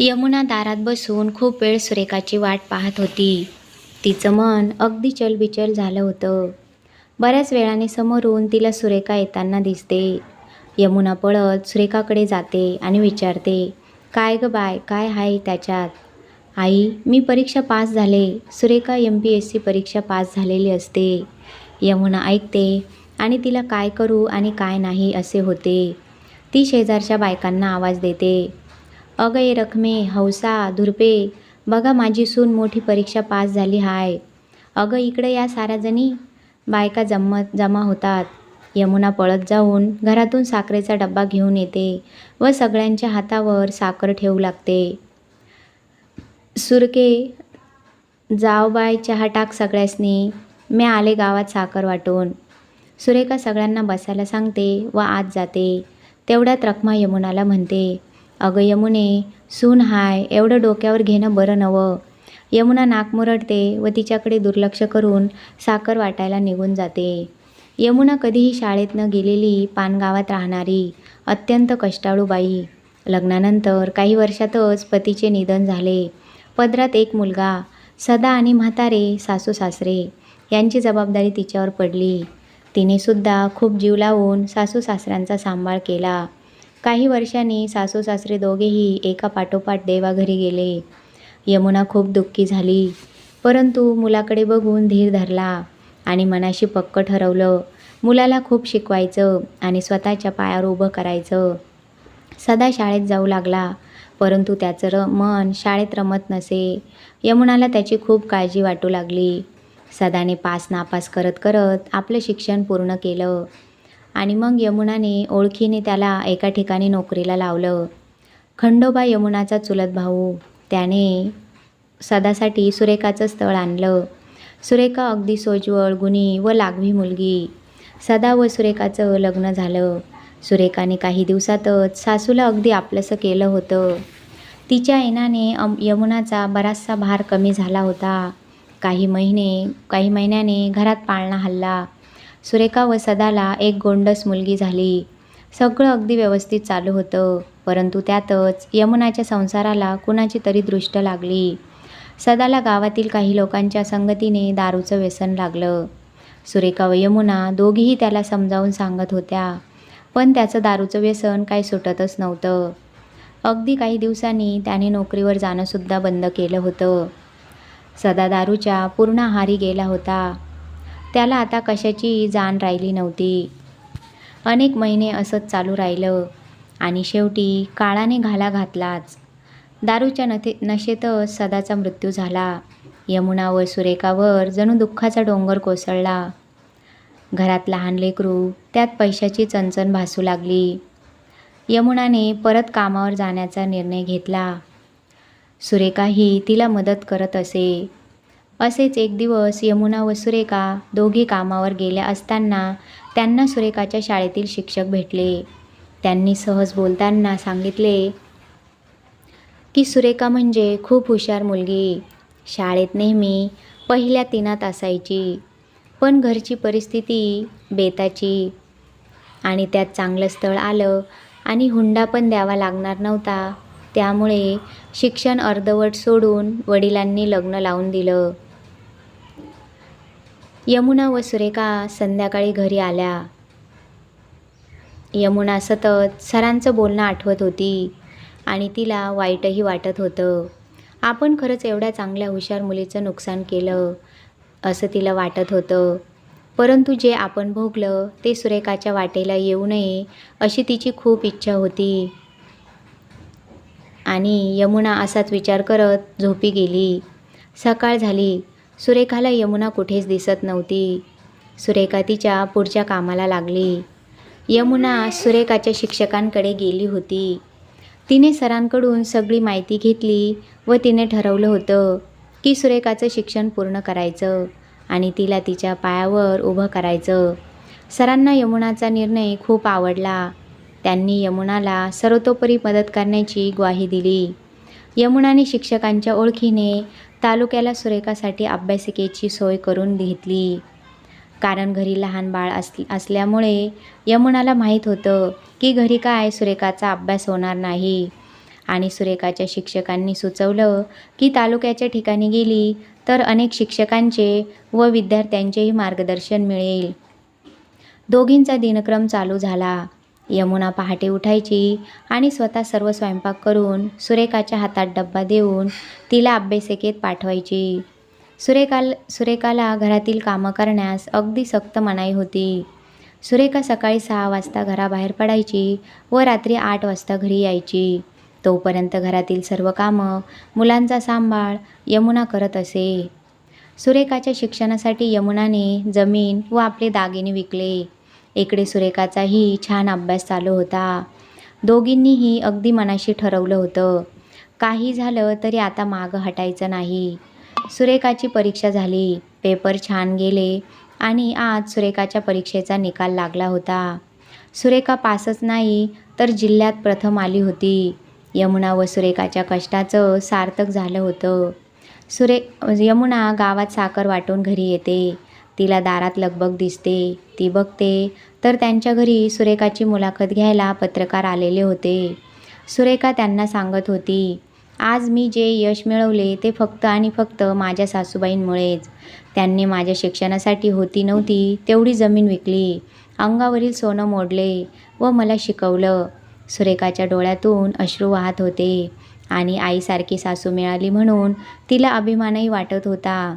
यमुना दारात बसून खूप वेळ सुरेखाची वाट पाहत होती. तिचं मन अगदी चलबिचल झालं होतं. बऱ्याच वेळाने समोरून तिला सुरेखा येताना दिसते. यमुना पळत सुरेखाकडे जाते आणि विचारते काय ग बाय काय आहे त्याच्यात? आई मी परीक्षा पास झाले. Surekha M P S C परीक्षा पास झालेली असते. यमुना ऐकते आणि तिला काय करू आणि काय नाही असे होते. ती शेजारच्या बायकांना आवाज देते. अगं रखमे हौसा धुरपे बघा माझी सून मोठी परीक्षा पास झाली हाय. अगं इकडे या साऱ्या जणी बायका जमत जमा होतात. यमुना पळत जाऊन घरातून साखरेचा डब्बा घेऊन येते व सगळ्यांच्या हातावर साखर ठेवू लागते. सुरके जाव बाय चहा टाक सगळ्यासनी. मी आले गावात साखर वाटून. सुरेखा सगळ्यांना बसायला सांगते व आत जाते. तेवढ्यात रखमा यमुनाला म्हणते अगं यमुने सून हाय एवढं डोक्यावर घेणं बरं नवं. यमुना नाक मुरडते व तिच्याकडे दुर्लक्ष करून साखर वाटायला निघून जाते. यमुना कधीही शाळेत न गेलेली पानगावात राहणारी अत्यंत कष्टाळू बाई. लग्नानंतर काही वर्षातच पतीचे निधन झाले. पदरात एक मुलगा सदा आणि म्हातारे सासू सासरे. यांची जबाबदारी तिच्यावर पडली. तिनेसुद्धा खूप जीव लावून सासू सासऱ्यांचा सांभाळ केला. काही वर्षांनी सासू सासरे दोघेही एका पाठोपाठ देवाघरी गेले. यमुना खूप दुःखी झाली. परंतु मुलाकडे बघून धीर धरला आणि मनाशी पक्क ठरवलं. मुलाला खूप शिकवायचं आणि स्वतःच्या पायावर उभं करायचं. सदा शाळेत जाऊ लागला परंतु त्याचं र मन शाळेत रमत नसे. यमुनाला त्याची खूप काळजी वाटू लागली. सदाने पास नापास करत करत आपलं शिक्षण पूर्ण केलं. आणि मग यमुनाने ओळखीने त्याला एका ठिकाणी नोकरीला लावलं. खंडोबा यमुनाचा चुलत भाऊ. त्याने सदासाठी सुरेखाचं स्थळ आणलं. सुरेखा अगदी सोज्वळ गुणी व लागवी मुलगी. सदा व सुरेखाचं लग्न झालं. सुरेखाने काही दिवसातच सासूला अगदी आपलंसं केलं होतं. तिच्या येण्याने अम यमुनाचा बराचसा भार कमी झाला होता. काही महिने काही महिन्याने घरात पाळणा हल्ला. सुरेखा व सदाला एक गोंडस मुलगी झाली. सगळं अगदी व्यवस्थित चालू होतं परंतु त्यातच यमुनाच्या संसाराला कुणाची तरी दृष्ट लागली. सदाला गावातील काही लोकांच्या संगतीने दारूचं व्यसन लागलं. सुरेखा व यमुना दोघीही त्याला समजावून सांगत होत्या पण त्याचं दारूचं व्यसन काही सुटतच नव्हतं. अगदी काही दिवसांनी त्याने नोकरीवर जाणंसुद्धा बंद केलं होतं. सदा दारूच्या पूर्ण आहारी गेला होता. त्याला आता कशाची जाण राहिली नव्हती. अनेक महिने असंच चालू राहिलं आणि शेवटी काळाने घाला घातलाच. दारूच्या नथे नशेतच सदाचा मृत्यू झाला. यमुना व सुरेखावर जणू दुःखाचा डोंगर कोसळला. घरात लहान लेकरू त्यात पैशाची चणचण भासू लागली. यमुनाने परत कामावर जाण्याचा निर्णय घेतला. सुरेखाही तिला मदत करत असे. असेच एक दिवस यमुना व सुरेखा दोघी कामावर गेल्या असताना त्यांना सुरेखाच्या शाळेतील शिक्षक भेटले. त्यांनी सहज बोलताना सांगितले की सुरेखा म्हणजे खूप हुशार मुलगी. शाळेत नेहमी पहिल्या तिनात असायची पण घरची परिस्थिती बेताची. आणि त्यात चांगलं स्थळ आलं आणि हुंडा पण द्यावा लागणार नव्हता. त्यामुळे शिक्षण अर्धवट सोडून वडिलांनी लग्न लावून दिलं. यमुना व सुरेखा संध्याकाळी घरी आल्या. यमुना सतत सरांचं बोलणं आठवत होती आणि तिला वाईटही वाटत होतं. आपण खरंच एवढ्या चांगल्या हुशार मुलीचं नुकसान केलं असं तिला वाटत होतं. परंतु जे आपण भोगलं ते सुरेखाच्या वाटेला येऊ नये अशी तिची खूप इच्छा होती. आणि यमुना असाच विचार करत झोपी गेली. सकाळ झाली. सुरेखाला यमुना कुठेच दिसत नव्हती. सुरेखा तिच्या पुढच्या कामाला लागली. यमुना सुरेखाच्या शिक्षकांकडे गेली होती. तिने सरांकडून सगळी माहिती घेतली व तिने ठरवलं होतं की सुरेखाचं शिक्षण पूर्ण करायचं आणि तिला तिच्या पायावर उभं करायचं. सरांना यमुनाचा निर्णय खूप आवडला. त्यांनी यमुनाला सर्वतोपरी मदत करण्याची ग्वाही दिली. यमुनाने शिक्षकांच्या ओळखीने तालुक्याला सुरेखासाठी अभ्यासिकेची सोय करून घेतली. कारण घरी लहान बाळ अस असल्यामुळे यमुनाला माहीत होतं की घरी काय सुरेखाचा अभ्यास होणार नाही. आणि सुरेखाच्या शिक्षकांनी सुचवलं की तालुक्याच्या ठिकाणी गेली तर अनेक शिक्षकांचे व विद्यार्थ्यांचेही मार्गदर्शन मिळेल. दोघींचा दिनक्रम चालू झाला. यमुना पहाटे उठायची आणि स्वतः सर्व स्वयंपाक करून सुरेखाच्या हातात डब्बा देऊन तिला अभ्यासिकेत पाठवायची. सुरेखाल सुरेखाला घरातील कामं करण्यास अगदी सक्त मनाई होती. सुरेखा सकाळी सहा वाजता घराबाहेर पडायची व रात्री आठ वाजता घरी यायची. तोपर्यंत घरातील सर्व कामं मुलांचा सांभाळ यमुना करत असे. सुरेखाच्या शिक्षणासाठी यमुनाने जमीन व आपले दागिने विकले. इकडे सुरेखाचाही छान अभ्यास चालू होता. दोघींनीही अगदी मनाशी ठरवलं होतं. काही झालं तरी आता मागं हटायचं नाही. सुरेखाची परीक्षा झाली. पेपर छान गेले आणि आज सुरेखाच्या परीक्षेचा निकाल लागला होता. सुरेखा पासच नाही तर जिल्ह्यात प्रथम आली होती. यमुना व सुरेखाच्या कष्टाचं सार्थक झालं होतं. सुरे यमुना गावात साखर वाटून घरी येते. तिला दारात लगबग दिसते ती बघते. तर त्यांच्या घरी सुरेखाची मुलाखत घ्यायला पत्रकार आलेले होते. सुरेखा त्यांना सांगत होती आज मी जे यश मिळवले ते फक्त आणि फक्त माझ्या सासूबाईंमुळेच. त्यांनी माझ्या शिक्षणासाठी होती नव्हती तेवढी जमीन विकली अंगावरील सोनं मोडले व मला शिकवलं. सुरेखाच्या डोळ्यातून अश्रू वाहत होते आणि आईसारखी सासू मिळाली म्हणून तिला अभिमानही वाटत होता.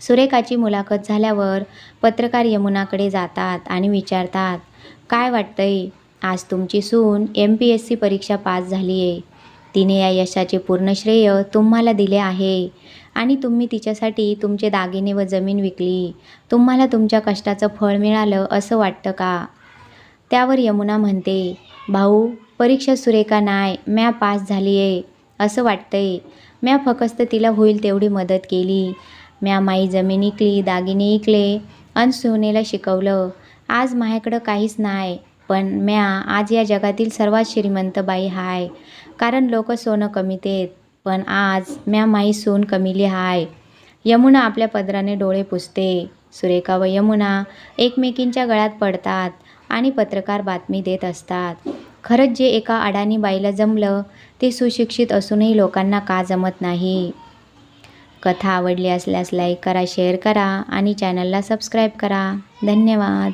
सुरेखाची मुलाखत झाल्यावर पत्रकार यमुनाकडे जातात आणि विचारतात काय वाटतंय? आज तुमची सून एम पी एस सी परीक्षा पास झाली आहे तिने या यशाचे पूर्ण श्रेय तुम्हाला दिले आहे आणि तुम्ही तिच्यासाठी तुमचे दागिने व जमीन विकली. तुम्हाला तुमच्या कष्टाचं फळ मिळालं असं वाटतं का? त्यावर यमुना म्हणते भाऊ परीक्षा सुरेखा नाही म्या पास झाली आहे असं वाटतंय. म्या फकस्त तिला होईल तेवढी मदत केली. म्या माई जमीन इकली दागिने इकले अन सोनेला शिकवलं. आज माझ्याकडं काहीच नाही पण म्या आज या जगातील सर्वात श्रीमंत बाई हाय. कारण लोक सोनं कमी देत पण आज म्या माई सोन कमीली हाय. यमुना आपल्या पदराने डोळे पुसते. सुरेखा व यमुना एकमेकींच्या गळ्यात पडतात आणि पत्रकार बातमी देत असतात. खरंच जे एका अडाणी बाईला जमलं ते सुशिक्षित असूनही लोकांना का जमत नाही? कथा आवडली असल्यास लाईक करा शेअर करा आणि चॅनलला सबस्क्राईब करा. धन्यवाद.